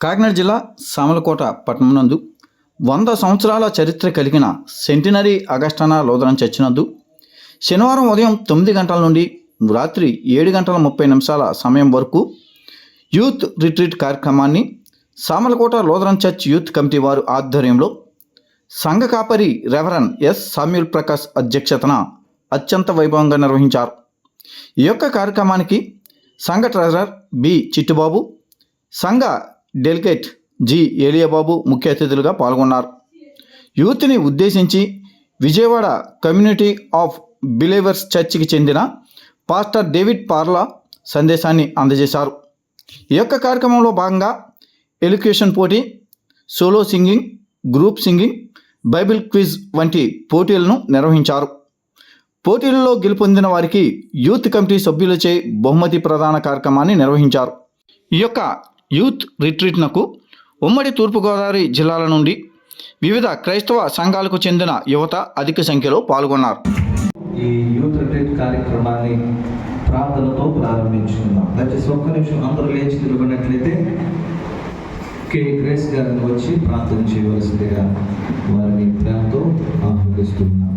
కాకినాడ జిల్లా సామలకోట పట్టణం నందు వంద సంవత్సరాల చరిత్ర కలిగిన సెంటినరీ అగస్టానా లోదరం చర్చినందు శనివారం ఉదయం తొమ్మిది గంటల నుండి రాత్రి ఏడు గంటల ముప్పై నిమిషాల సమయం వరకు యూత్ రిట్రీట్ కార్యక్రమాన్ని సామలకోట లోదరం చర్చ్ యూత్ కమిటీ వారు ఆధ్వర్యంలో సంఘ కాపరి రెవరన్ ఎస్ సామ్యుల్ ప్రకాష్ అధ్యక్షతన అత్యంత వైభవంగా నిర్వహించారు. ఈ యొక్క కార్యక్రమానికి సంఘ ట్రెజరర్ బి చిట్టుబాబు సంఘ డెలిగేట్ జి ఏలియాబాబు ముఖ్య అతిథులుగా పాల్గొన్నారు. యూత్ని ఉద్దేశించి విజయవాడ కమ్యూనిటీ ఆఫ్ బిలీవర్స్ చర్చికి చెందిన పాస్టర్ డేవిడ్ పార్లా సందేశాన్ని అందజేశారు. ఈ యొక్క కార్యక్రమంలో భాగంగా ఎడ్యుకేషన్ పోటీ solo singing group singing Bible quiz వంటి పోటీలను నిర్వహించారు. పోటీలలో గెలుపొందిన వారికి యూత్ కమిటీ సభ్యులచే బహుమతి ప్రదాన కార్యక్రమాన్ని నిర్వహించారు. ఈ యొక్క యూత్ రిట్రీట్నకు ఉమ్మడి తూర్పుగోదావరి జిల్లాల నుండి వివిధ క్రైస్తవ సంఘాలకు చెందిన యువత అధిక సంఖ్యలో పాల్గొన్నారు. ఈ యూత్ రిట్రీట్ కార్యక్రమాన్ని ప్రార్థనతో ప్రారంభించుకుందాం. దయచేసి ఒక్క నిమిషం అందరూ లేచి నిలబడినట్లయితే కే. గ్రేస్ గారిని వచ్చి ప్రార్థన చేయవలసిందిగా వారిని ప్రేమతో ఆహ్వానిస్తున్నాం.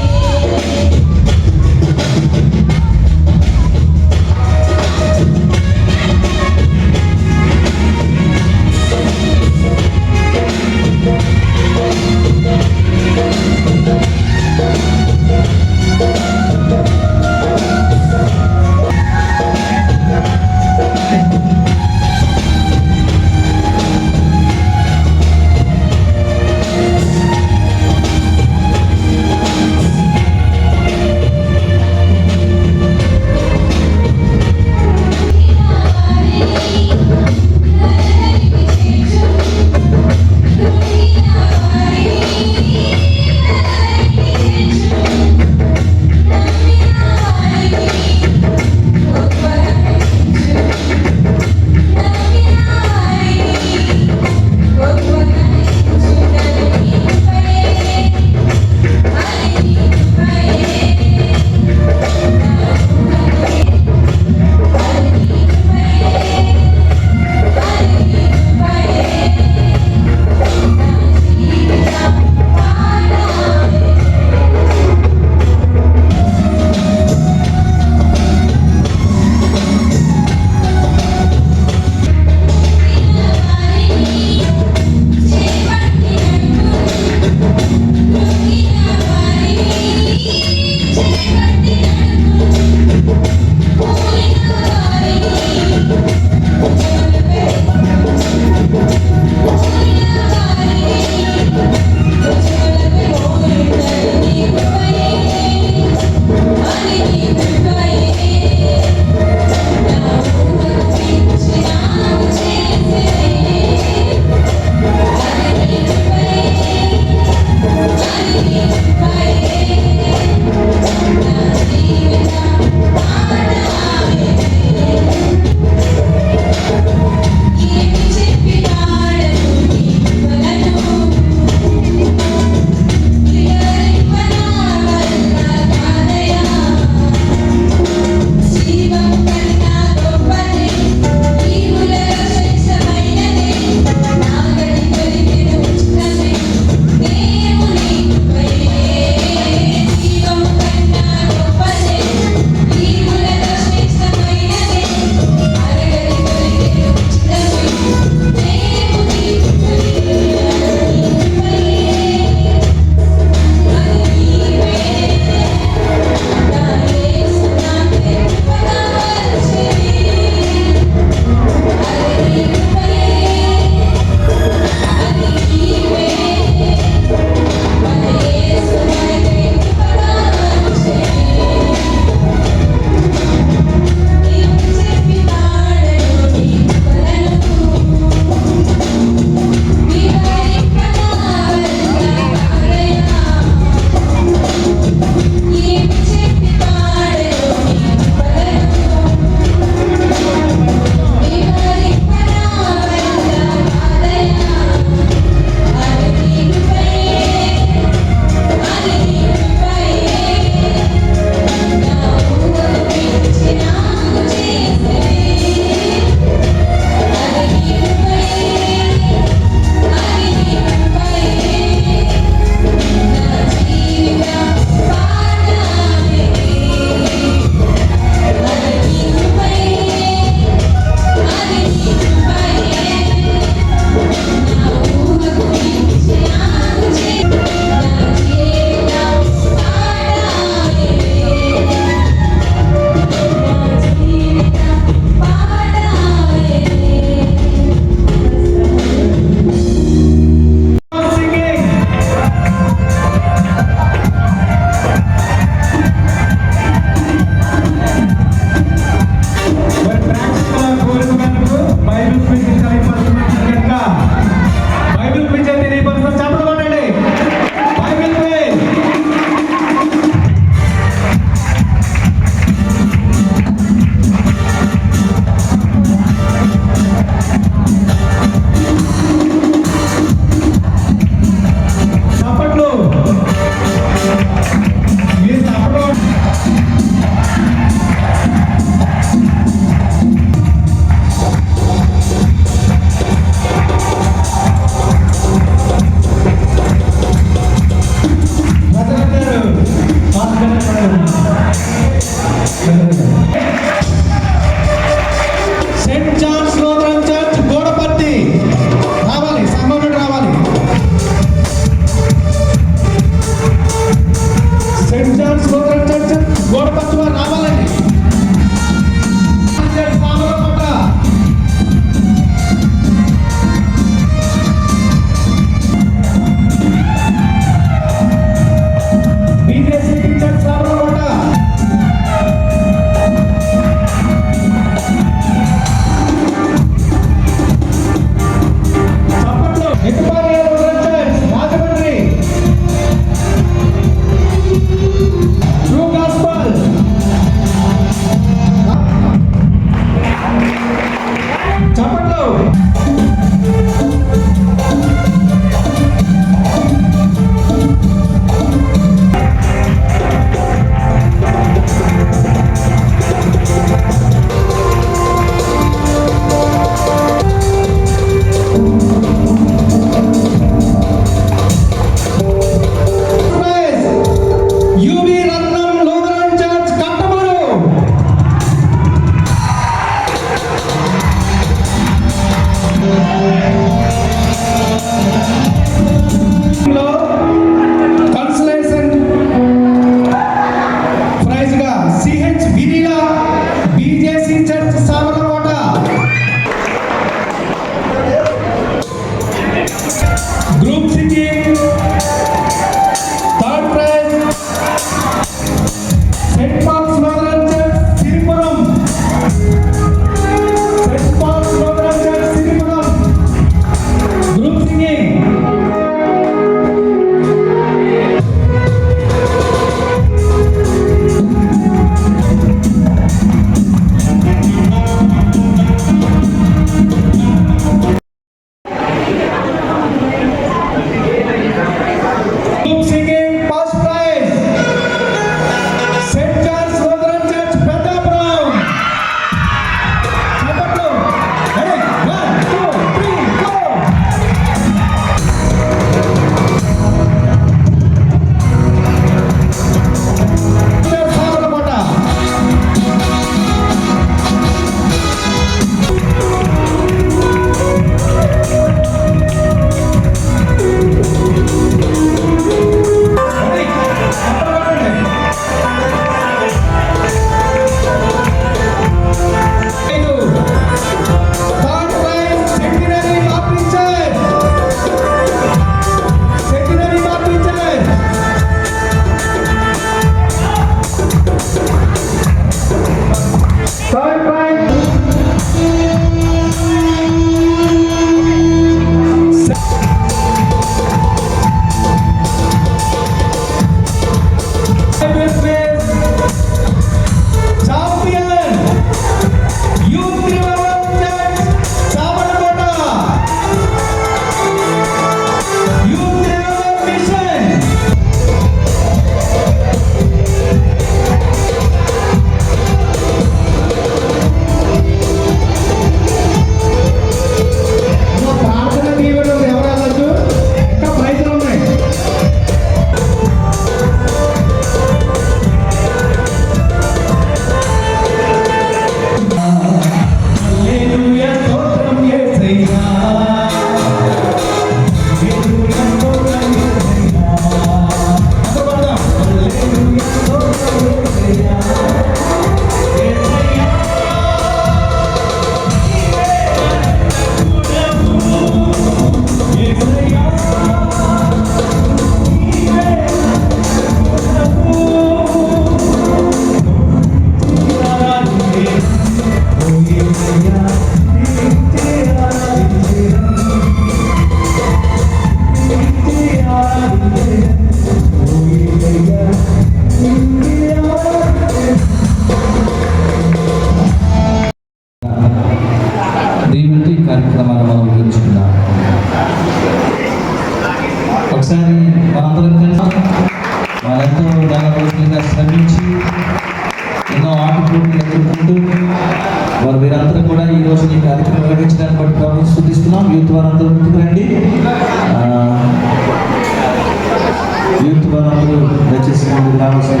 యూత్ వారందరూ దయచేసి ముందుకు రావాల్సిన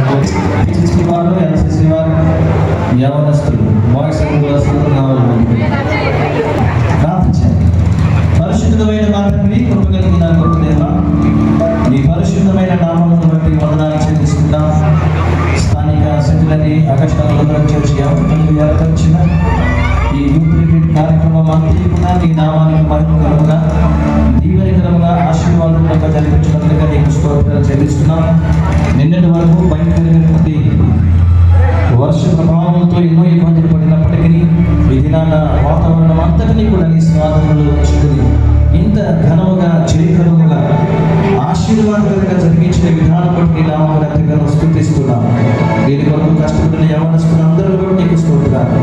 వారు ఎన్సీసీ వారు యవనస్తులు బాయ్స్ అండ్ గర్ల్స్ అందరూ రావాలి పరిశుద్ధమైన మాత్రమే కృప కలిగిన గొప్ప దేవ పరిశుద్ధమైన నామమును బట్టి వందనాలు చెల్లిస్తున్నాం. స్థానిక సెంటినరీ అగస్టాలలో చర్చి ఎవరికీ ఏర్పరిచిన ఈ యూత్ రిట్రీట్ కార్యక్రమం అంతా కూడా నీ నామానికి మహిమకరముగా దీవెనకరముగా ఆశీర్వాదముగా జరిపించడం నీకు స్తోత్రాలు చెల్లిస్తున్నాం నిన్నటి వరకు భయంకరమైనటువంటి వర్ష ప్రభావంతో ఎన్నో ఇబ్బందులు పడినప్పటికీ ఈ దినాన వాతావరణం అంతటినీ కూడా నీ స్వాతంలో ఉంచుకుని ఇంత ఘనముగా జయకరముగా ఆశీర్వాదకరంగా జరిగించిన విధానం బట్టి నీ నామమును స్థుతిస్తున్నాం దీని కొరకు కష్టపడిన యవనస్తులు అందరూ బట్టి నీకు స్తోత్రాలు.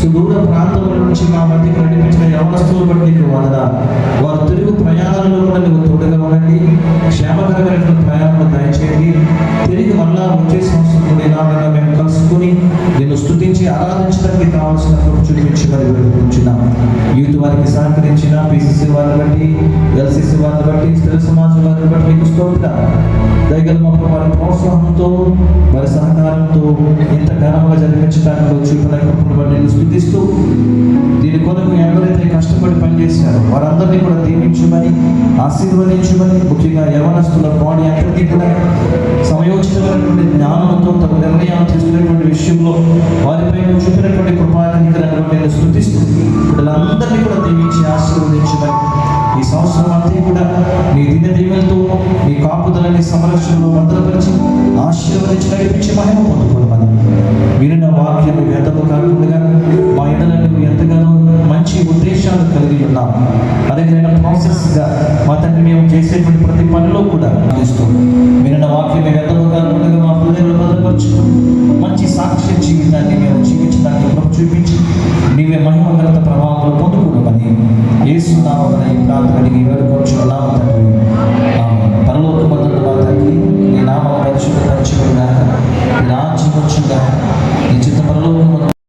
సుదూర ప్రాంతముల నుంచి మా మధ్యకు నడిపించిన యవనస్తులు బట్టి నీకు వందనాలు. సంవత్సరం మేము కలుసుకుని నేను స్థుతించి ఆరాధించడానికి కావాల్సిన కృప చూపించి మరి వేడుకుంటున్నాం. యూత్ వారికి సహకరించిన పిసిసి వారిని బట్టి ఎల్సిసి వారిని బట్టి స్త్రీ సమాజం వారిని బట్టి మీకు స్తోత్ర. దయగల మొక్క వారి ప్రోత్సాహంతో వారి సహకారంతో ఇంత ఘనంగా జరిపించడానికి చూపిన కృపను బట్టి నేను స్థుతిస్తూ దీని కొరకు ఎవరైతే కష్టపడి చేశారు. వారందరినీ కూడా దీవించమని ఆశీర్వదించమని ముఖ్యంగా యవనస్తుల బాడీ అంతటినీ కూడా సమయోచితమైనటువంటి జ్ఞానంతో తమ నిర్ణయాలు తీసుకునేటువంటి విషయంలో వారిపై చూపినటువంటి కృపాకనికరాన్ని నేను స్థుతిస్తూ వీళ్ళందరినీ కూడా దీవించి ఆశీర్వదించమని ఈ సంవత్సరం అంతా కూడా నీ దిన దీవెలతో నీ కాపుదలని సంరక్షణలో భద్రపరిచి ఆశీర్వదించి నడిపించి మహిమ పొందుకోమని. వినిన వాక్యం వ్యర్థము కాకుండా మా ఇళ్ళని ఎంతగానో చేస్తున్నాం అదేవిధంగా ప్రాసెస్గా మా తండ్రి మేము చేసేటువంటి ప్రతి పనిలో కూడా చేస్తూ వినడ వాక్యం వ్యర్థముగా మా హృదయంలో భద్రపరచు మంచి సాక్ష్య జీవితాన్ని మేము జీవించడానికి కృప చూపించి నీవే మహిమగ్రత ప్రభావంలో పొందుకోవడమని ఏసునామని ప్రార్థన అడిగి వేడుకొచ్చుకున్నాము తండ్రి. పరలోక బదులు మా తండ్రి నీ నామం పరిశుభ్రపరచుకున్నాక రాజ్యం వచ్చిందాక